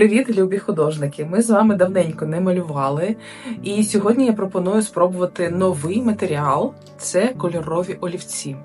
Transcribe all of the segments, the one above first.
Привіт, любі художники! Ми з вами давненько не малювали, і сьогодні я пропоную спробувати новий матеріал це кольорові олівці.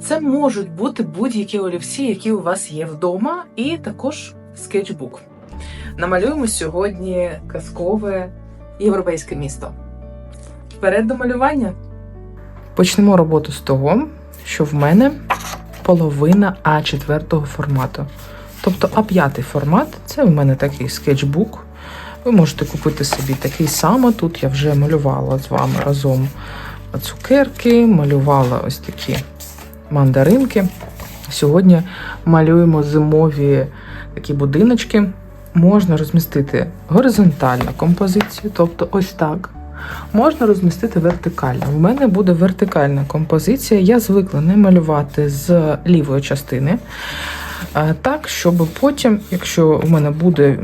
Це можуть бути будь-які олівці, які у вас є вдома, і також скетчбук. Намалюємо сьогодні казкове європейське місто. Вперед до малювання! Почнемо роботу з того, що в мене половина А4 формату. Тобто А5 формат це в мене такий скетчбук. Ви можете купити собі такий самий. Тут я вже малювала з вами разом цукерки, малювала ось такі мандаринки. Сьогодні малюємо зимові такі будиночки. Можна розмістити горизонтальну композицію, тобто ось так. Можна розмістити вертикально. В мене буде вертикальна композиція. Я звикла не малювати з лівої частини. Так, щоб потім, якщо в мене буде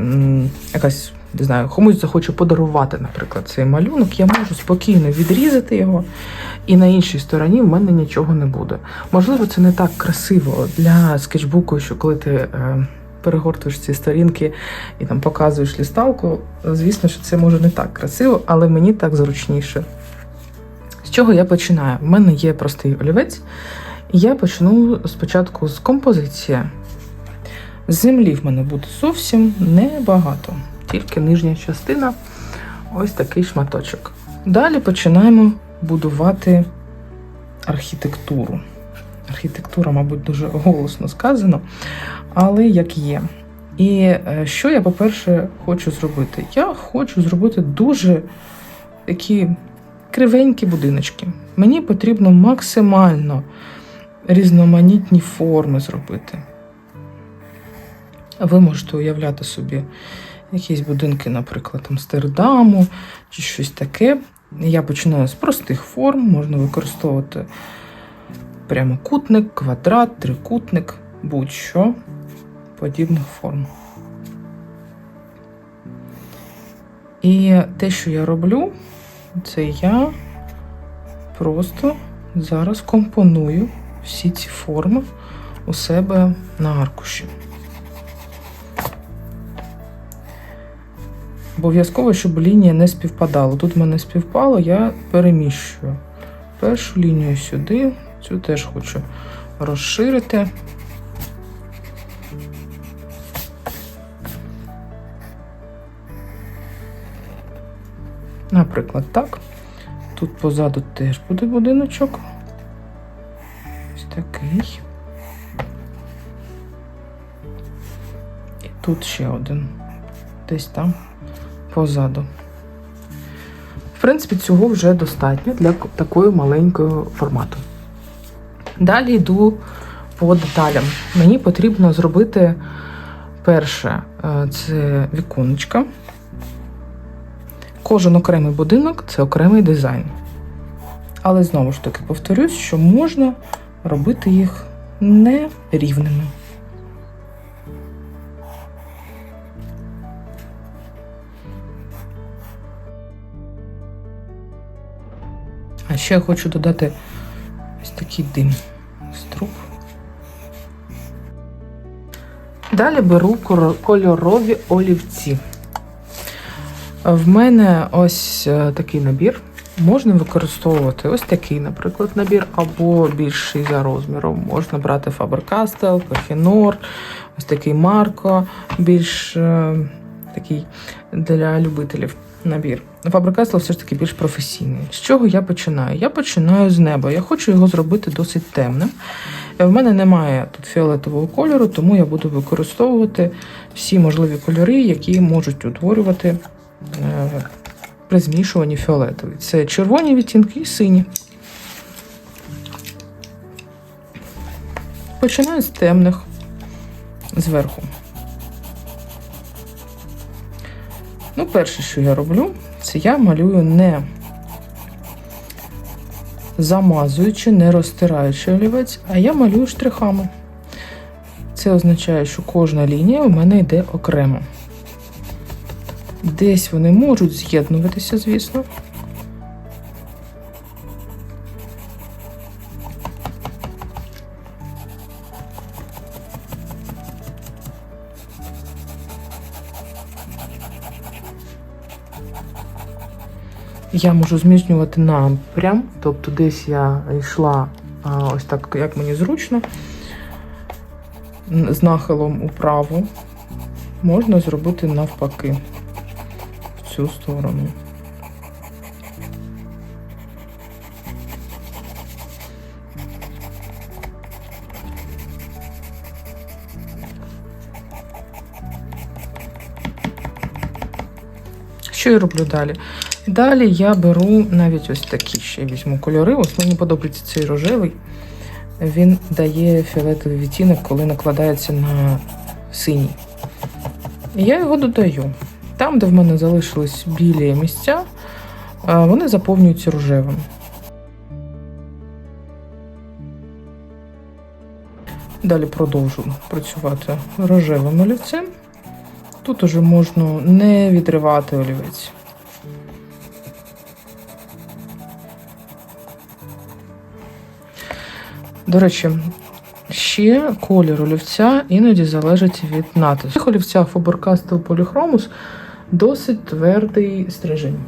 якась, не знаю, комусь захоче подарувати, наприклад, цей малюнок, я можу спокійно відрізати його, і на іншій стороні в мене нічого не буде. Можливо, це не так красиво для скетчбуку, що коли ти. Е, Перегортуєш ці сторінки і там показуєш лісталку. Звісно, що це може не так красиво, але мені так зручніше. З чого я починаю? В мене є простий олівець, і я почну спочатку з композиції. Землі в мене буде зовсім небагато, тільки нижня частина ось такий шматочок. Далі починаємо будувати архітектуру. Архітектура, мабуть, дуже голосно сказано, але як є. І е, що я, по-перше, хочу зробити? Я хочу зробити дуже такі кривенькі будиночки. Мені потрібно максимально різноманітні форми зробити. Ви можете уявляти собі якісь будинки, наприклад, Амстердаму чи щось таке. Я починаю з простих форм, можна використовувати прямокутник, квадрат, трикутник, будь-що подібних форм. І те, що я роблю, це я просто зараз компоную всі ці форми у себе на аркуші. Обов'язково, щоб лінія не співпадала. Тут в мене співпало, я переміщую першу лінію сюди, цю теж хочу розширити. Наприклад, так. Тут позаду теж буде будиночок. Ось такий. І тут ще один. Десь там позаду. В принципі, цього вже достатньо для такої маленького формату. Далі йду по деталям. Мені потрібно зробити перше е, це віконечка. Кожен окремий будинок це окремий дизайн. Але знову ж таки повторюсь, що можна робити їх нерівними. Ще я хочу додати ось такий дим з труб. Далі беру кольорові олівці. В мене ось е, такий набір. Можна використовувати ось такий, наприклад, набір, або більший за розміром. Можна брати Faber-Castell, Kohinoor, ось такий Марко, більш е, такий для любителів набір. Faber-Castell все ж таки більш професійний. З чого я починаю? Я починаю з неба. Я хочу його зробити досить темним. Е, В мене немає тут фіолетового кольору, тому я буду використовувати всі можливі кольори, які можуть утворювати е, при змішуванні фіолетовий. Це червоні відтінки і сині. Починаю з темних зверху. Ну, перше, що я роблю, це я малюю не замазуючи, не розтираючи олівець, а я малюю штрихами. Це означає, що кожна лінія у мене йде окремо. Десь вони можуть з'єднуватися, звісно. Я можу змінювати напрям, тобто десь я йшла ось так, як мені зручно, з нахилом управо. Можна зробити навпаки в цю сторону. Що я роблю далі? Далі я беру навіть ось такі ще візьму кольори. Ось мені подобається цей рожевий. Він дає фіолетовий відтінок, коли накладається на синій. Я його додаю. Там, де в мене залишились білі місця, вони заповнюються рожевим. Далі продовжу працювати рожевим олівцем. Тут уже можна не відривати олівець. До речі, ще колір олівця іноді залежить від натиску. В олівця Faber-Castell Polychromus досить твердий стрижень.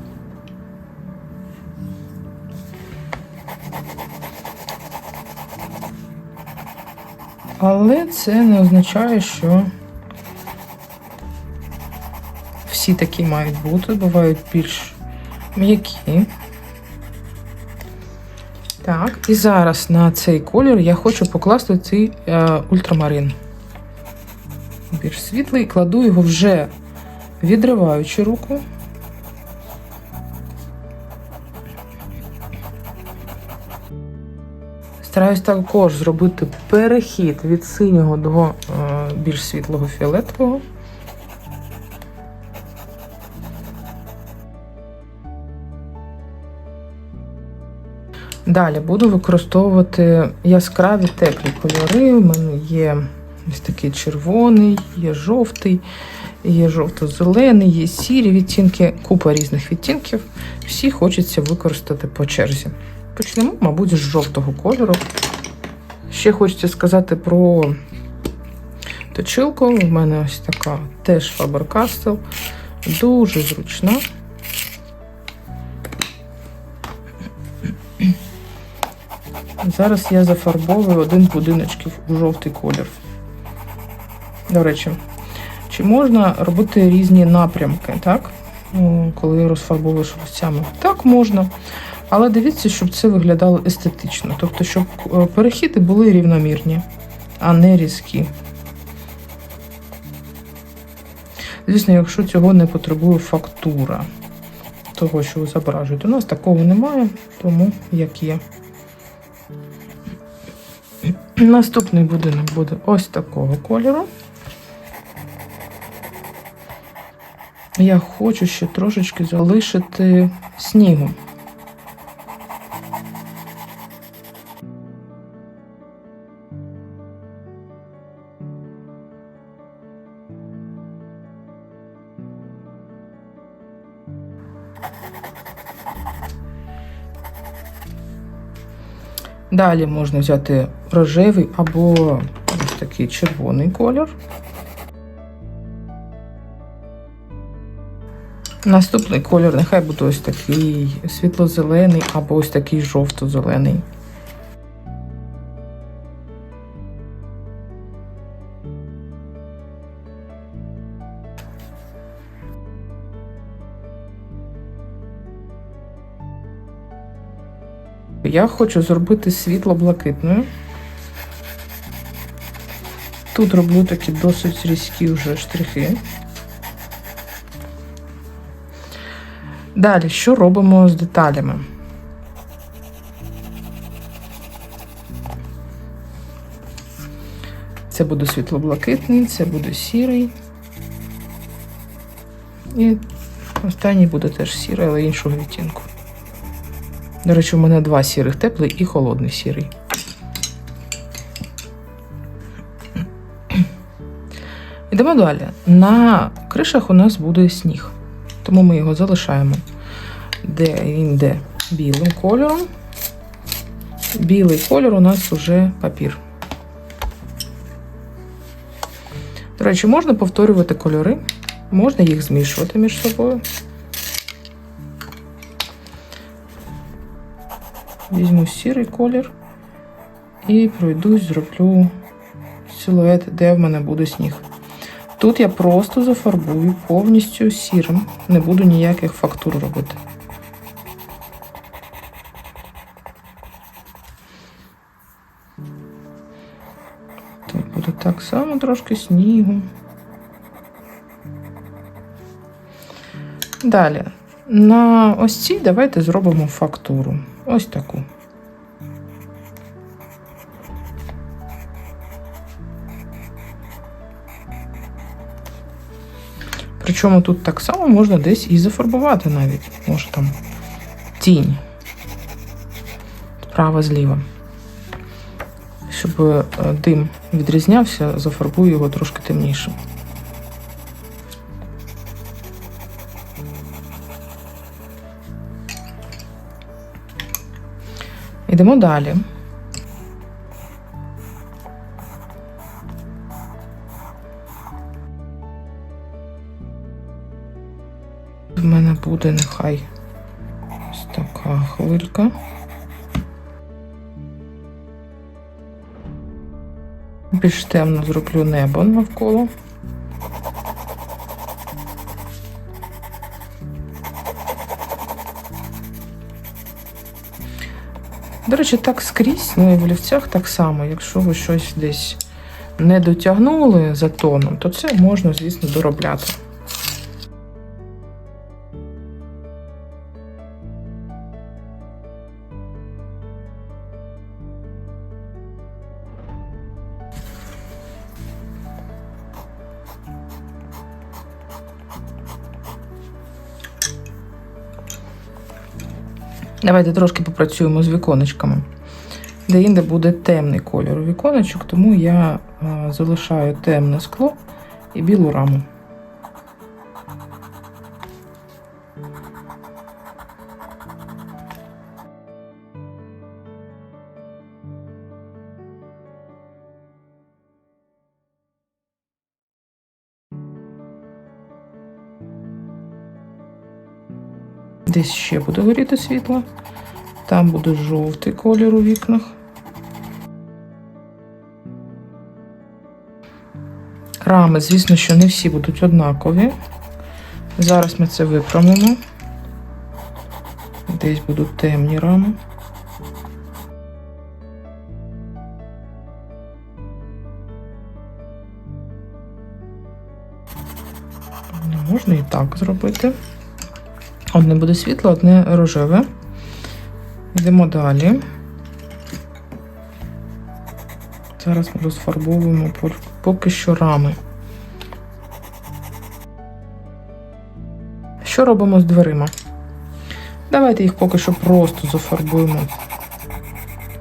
Але це не означає, що всі такі мають бути, бувають більш м'які. Так, і зараз на цей колір я хочу покласти цей е, ультрамарин. Більш світлий, кладу його вже відриваючи руку. Стараюсь також зробити перехід від синього до е, більш світлого фіолетового. Далі буду використовувати яскраві теплі кольори. У мене є ось такий червоний, є жовтий, є жовто-зелений, є сірі відтінки, купа різних відтінків. Всі хочеться використати по черзі. Почнемо, мабуть, з жовтого кольору. Ще хочеться сказати про точилку. У мене ось така теж Faber-Castell. Дуже зручна. Зараз я зафарбовую один будиночків у жовтий колір. До речі, чи можна робити різні напрямки, так? Ну, Коли розфарбовуєш олівцями? Так, можна. Але дивіться, щоб це виглядало естетично. Тобто, щоб е, перехіди були рівномірні, а не різкі. Звісно, якщо цього не потребує фактура того, що ви зображуєте. У нас такого немає, тому як є. Наступний будинок буде ось такого кольору. Я хочу ще трошечки залишити снігу. Далі можна взяти рожевий або ось такий червоний колір. Наступний колір нехай буде ось такий світло-зелений або ось такий жовто-зелений. Я хочу зробити світло-блакитною. Тут роблю такі досить різкі вже штрихи. Далі, що робимо з деталями? Це буде світло-блакитний, це буде сірий. І останній буде теж сірий, але іншого відтінку. До речі, у мене два сірих теплий і холодний сірий. Йдемо далі. На кришах у нас буде сніг, тому ми його залишаємо. Де він йде білим кольором. Білий кольор у нас вже папір. До речі, можна повторювати кольори, можна їх змішувати між собою. Візьму сірий колір і пройдусь, зроблю силует, де в мене буде сніг. Тут я просто зафарбую повністю сірим, не буду ніяких фактур робити. Тут буде так само трошки снігу. Далі. На ось цій давайте зробимо фактуру. Ось таку. Причому тут так само можна десь і зафарбувати навіть. Може там тінь. Справа зліва. Щоб е, дим відрізнявся, зафарбую його трошки темнішим. Йдемо далі. В мене буде нехай ось така хвилька. Більш темно зроблю небо навколо. До речі, так скрізь, ну і в олівцях так само. Якщо ви щось десь не дотягнули за тоном, то це можна, звісно, доробляти. Давайте трошки попрацюємо з віконечками. Де-інде буде темний кольор у віконечок, тому я а, залишаю темне скло і білу раму. Десь ще буде горіти світло. Там буде жовтий колір у вікнах. Рами, звісно, що не всі будуть однакові. Зараз ми це виправимо. Десь будуть темні рами. Ну, Можна і так зробити. Одне буде світло, одне рожеве. Йдемо далі. Зараз ми розфарбовуємо поки що рами. Що робимо з дверима? Давайте їх поки що просто зафарбуємо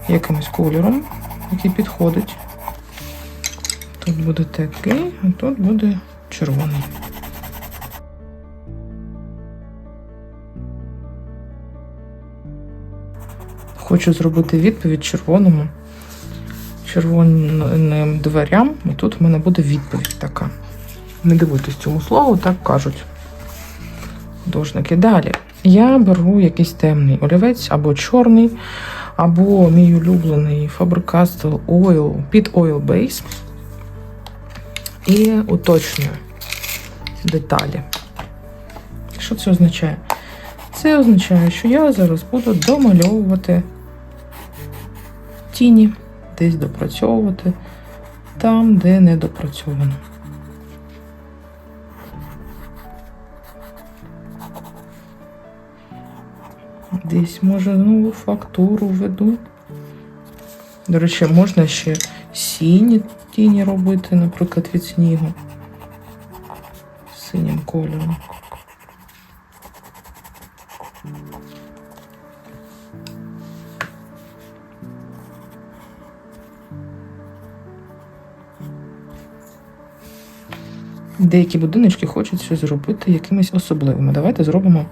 якимось кольором, який підходить. Тут буде такий, а тут буде червоний. Хочу зробити відповідь червоному, червоним дверям. І тут в мене буде відповідь така. Не дивуйтесь цьому слову, так кажуть художники. Далі я беру якийсь темний олівець або чорний, або мій улюблений Faber-Castell Oil під Oil Base і уточнюю деталі. Що це означає? Це означає, що я зараз буду домальовувати тіні, десь допрацьовувати там, де не допрацьовано. Десь, може, знову фактуру веду. До речі, можна ще сіні тіні робити, наприклад, від снігу синім кольором. Деякі будиночки хочуть щось зробити якимись особливими. Давайте зробимо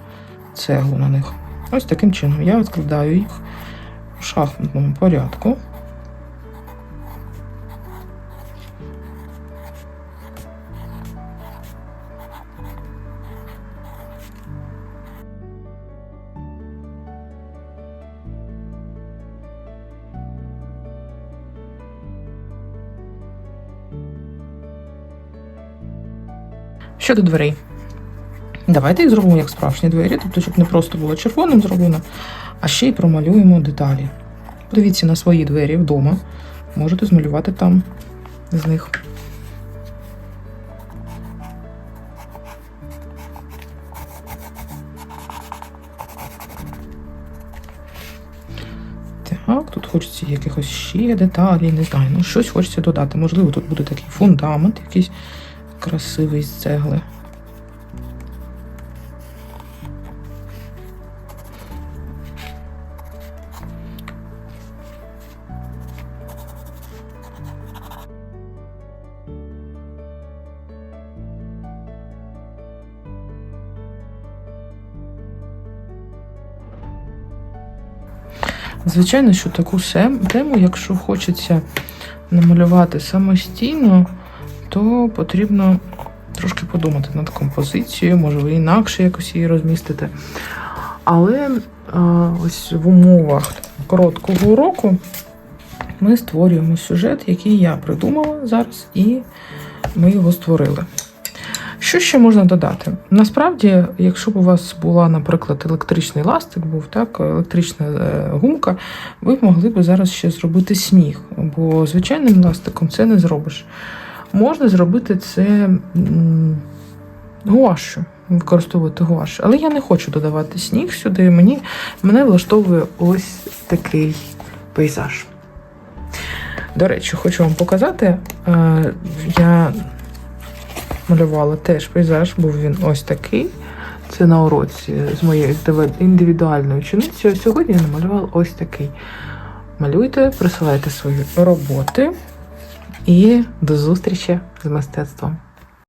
цеглу на них. Ось таким чином я відкладаю їх в шахматному порядку. Щодо дверей. Давайте їх зробимо як справжні двері, тобто, щоб не просто було червоним зроблено, а ще й промалюємо деталі. Подивіться на свої двері вдома. Можете змалювати там з них. Так, тут хочеться якихось ще деталей, не знаю. Ну, щось хочеться додати. Можливо, тут буде такий фундамент, якийсь красивий з цегли. Звичайно, що таку тему, якщо хочеться намалювати самостійно, то потрібно трошки подумати над композицією, може ви інакше якось її розмістите. Але а, ось в умовах короткого уроку ми створюємо сюжет, який я придумала зараз, і ми його створили. Що ще можна додати? Насправді, якщо б у вас була, наприклад, електричний ластик, був так, електрична е, гумка, ви б могли б зараз ще зробити сніг, бо звичайним ластиком це не зробиш. Можна зробити це гуашю, використовувати гуаш. Але я не хочу додавати сніг сюди. Мені, мене влаштовує ось такий пейзаж. До речі, хочу вам показати. е, Я малювала теж пейзаж, був він ось такий. Це на уроці з моєю індивідуальною ученицею. Сьогодні я намалювала ось такий. Малюйте, присилайте свої роботи і до зустрічі з мистецтвом.